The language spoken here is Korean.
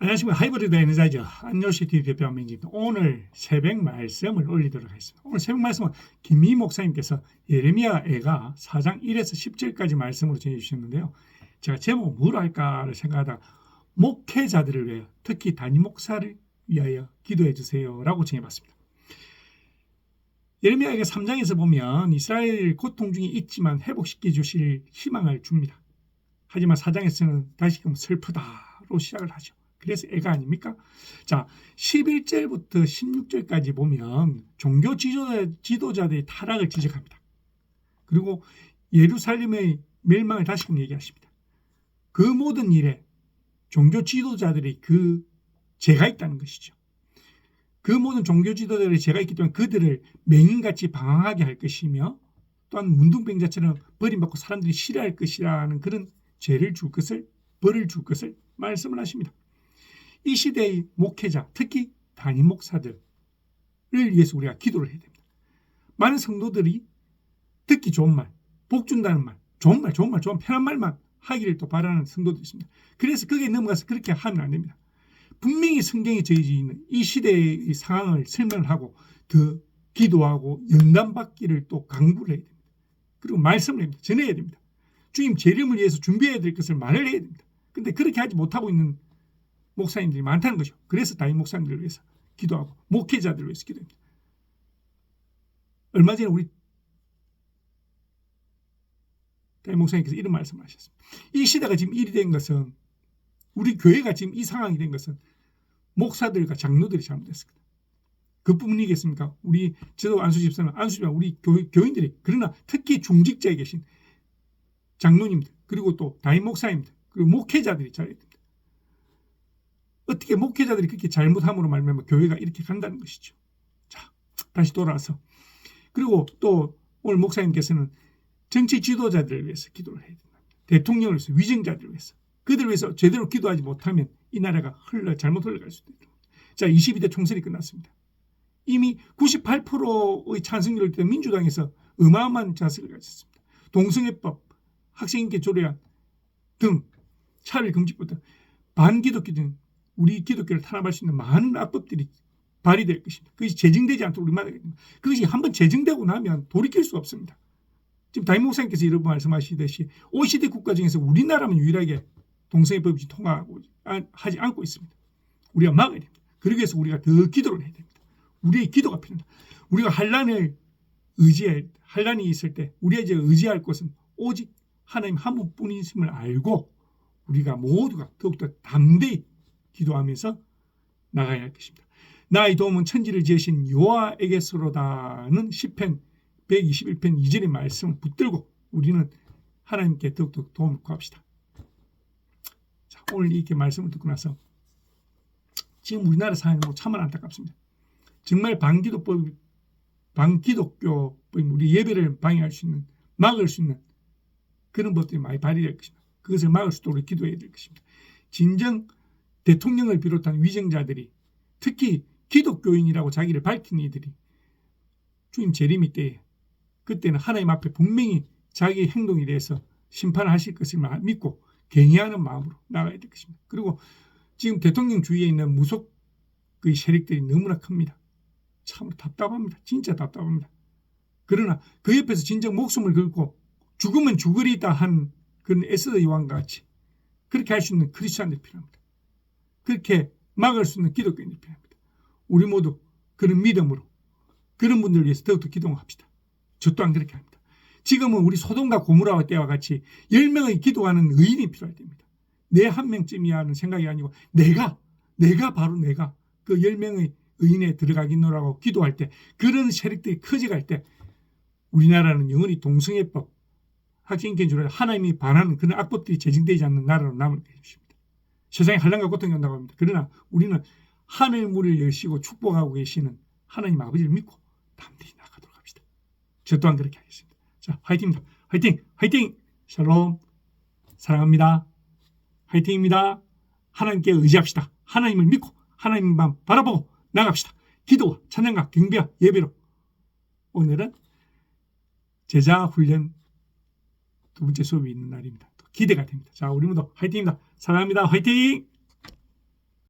안녕하십니까 하이브리드 에너자이저 안요시티 대표 한민지입니다. 오늘 새벽 말씀을 올리도록 하겠습니다. 오늘 새벽 말씀은 김미 목사님께서 예레미야 애가 4장 1에서 10절까지 말씀으로 전해주셨는데요. 제가 제목 뭐로 할까를 생각하다가 목회자들을 위하여 특히 단임 목사를 위하여 기도해 주세요라고 정해봤습니다. 예레미야 애가 3장에서 보면 이스라엘 고통 중에 있지만 회복시켜 주실 희망을 줍니다. 하지만 4장에서는 다시금 슬프다로 시작을 하죠. 그래서 애가 아닙니까? 자, 11절부터 16절까지 보면 종교 지도자, 지도자들의 타락을 지적합니다. 그리고 예루살렘의 멸망을 다시금 얘기하십니다. 그 모든 일에 종교 지도자들이 그 죄가 있다는 것이죠. 그 모든 종교 지도자들이 죄가 있기 때문에 그들을 맹인같이 방황하게 할 것이며 또한 문둥병자처럼 버림받고 사람들이 싫어할 것이라는 그런 죄를 줄 것을 벌을 줄 것을 말씀을 하십니다. 이 시대의 목회자, 특히 단임 목사들을 위해서 우리가 기도를 해야 됩니다. 많은 성도들이 듣기 좋은 말, 복 준다는 말, 좋은 말, 좋은 말, 좋은 편한 말만 하기를 또 바라는 성도도 있습니다. 그래서 거기에 넘어가서 그렇게 하면 안 됩니다. 분명히 성경에 저희지 있는 이 시대의 상황을 설명을 하고 더 기도하고 연단받기를 또 강구를 해야 됩니다. 그리고 말씀을. 전해야 됩니다. 주님 재림을 위해서 준비해야 될 것을 말을 해야 됩니다. 근데 그렇게 하지 못하고 있는 목사님들이 많다는 거죠. 그래서 다임 목사님들을 위해서 기도하고 목회자들을 위해서 기도합니다. 얼마 전에 우리 다임 목사님께서 이런 말씀을 하셨습니다. 이 시대가 지금 일이 된 것은 우리 교회가 지금 이 상황이 된 것은 목사들과 장로들이 잘못했습니다. 그뿐이겠습니까? 우리 저도 안수 집사는 안수 집사 우리 교, 교인들이 그러나 특히 중직자에 계신 장로님들 그리고 또 다임 목사님들 그리고 목회자들이 잘해야 됩니다. 어떻게 목회자들이 그렇게 잘못함으로 말하면 교회가 이렇게 간다는 것이죠. 자, 다시 돌아와서 그리고 또 오늘 목사님께서는 정치 지도자들을 위해서 기도를 해야 된다. 대통령을 위해서 위정자들을 위해서 그들을 위해서 제대로 기도하지 못하면 이 나라가 흘러 잘못 흘러갈 수도 있다. 자, 22대 총선이 끝났습니다. 이미 98%의 찬성률을 때 민주당에서 어마어마한 자세를 가졌습니다. 동성애법, 학생인권 조례안 등 차별 금지법 등 반기독교 등 우리 기독교를 탄압할 수 있는 많은 악법들이 발의될 것입니다. 그것이 제정되지 않도록 우리 막아야 됩니다. 그것이 한번 제정되고 나면 돌이킬 수 없습니다. 지금 다임 목사님께서 이런 말씀하시듯이 OECD 국가 중에서 우리나라만 유일하게 동성애 법이 통과하고 하지 않고 있습니다. 우리가 막아야 됩니다. 그러기 위해서 우리가 더 기도를 해야 됩니다. 우리의 기도가 필요합니다. 우리가 한란을 의지할 한란이 있을 때 우리가 이제 의지할 것은 오직 하나님 한 분뿐이심을 알고 우리가 모두가 더욱더 담대히 기도하면서 나가야 할 것입니다. 나의 도움은 천지를 지으신 여호와에게서로다는 시편 121편 2절의 말씀을 붙들고 우리는 하나님께 더욱더 도움을 구합시다. 자, 오늘 이렇게 말씀을 듣고 나서 지금 우리나라 상황이 참을 안타깝습니다. 정말 반기독법, 반기독교법 우리 예배를 방해할 수 있는 막을 수 있는 그런 법들이 많이 발휘될 것입니다. 그것을 막을 수 있도록 기도해야 될 것입니다. 진정 대통령을 비롯한 위정자들이 특히 기독교인이라고 자기를 밝힌 이들이 주님 재림이 때에 그때는 하나님 앞에 분명히 자기 행동에 대해서 심판을 하실 것을 믿고 경외하는 마음으로 나가야 될 것입니다. 그리고 지금 대통령 주위에 있는 무속 그 세력들이 너무나 큽니다. 참으로 답답합니다. 진짜 답답합니다. 그러나 그 옆에서 진정 목숨을 걸고 죽으면 죽으리다 한 그런 에스더 요한과 같이 그렇게 할 수 있는 크리스천들이 필요합니다. 그렇게 막을 수 있는 기독교인들이 필요합니다. 우리 모두 그런 믿음으로 그런 분들을 위해서 더욱더 기도합시다. 저 또한 그렇게 합니다. 지금은 우리 소돔과 고무라와 때와 같이 10명의 기도하는 의인이 필요할 때입니다. 내 한 명쯤이야 하는 생각이 아니고 내가 내가 바로 내가 그 10명의 의인에 들어가겠노라고 기도할 때 그런 세력들이 커져갈 때 우리나라는 영원히 동성애법 학생인권 주로 하나님이 반하는 그런 악법들이 제정되지 않는 나라로 남을 것입니다. 세상에 한란과 고통이 온다고 합니다. 그러나 우리는 하늘 문을 여시고 축복하고 계시는 하나님 아버지를 믿고 담대히 나가도록 합시다. 저 또한 그렇게 하겠습니다. 자, 화이팅입니다. 화이팅! 화이팅! 샬롬! 사랑합니다. 화이팅입니다. 하나님께 의지합시다. 하나님을 믿고 하나님만 바라보고 나갑시다. 기도와 찬양과 경배와 예배로 오늘은 제자 훈련 두 번째 수업이 있는 날입니다. 기대가 됩니다. 자, 우리 모두 화이팅입니다. 사랑합니다. 화이팅!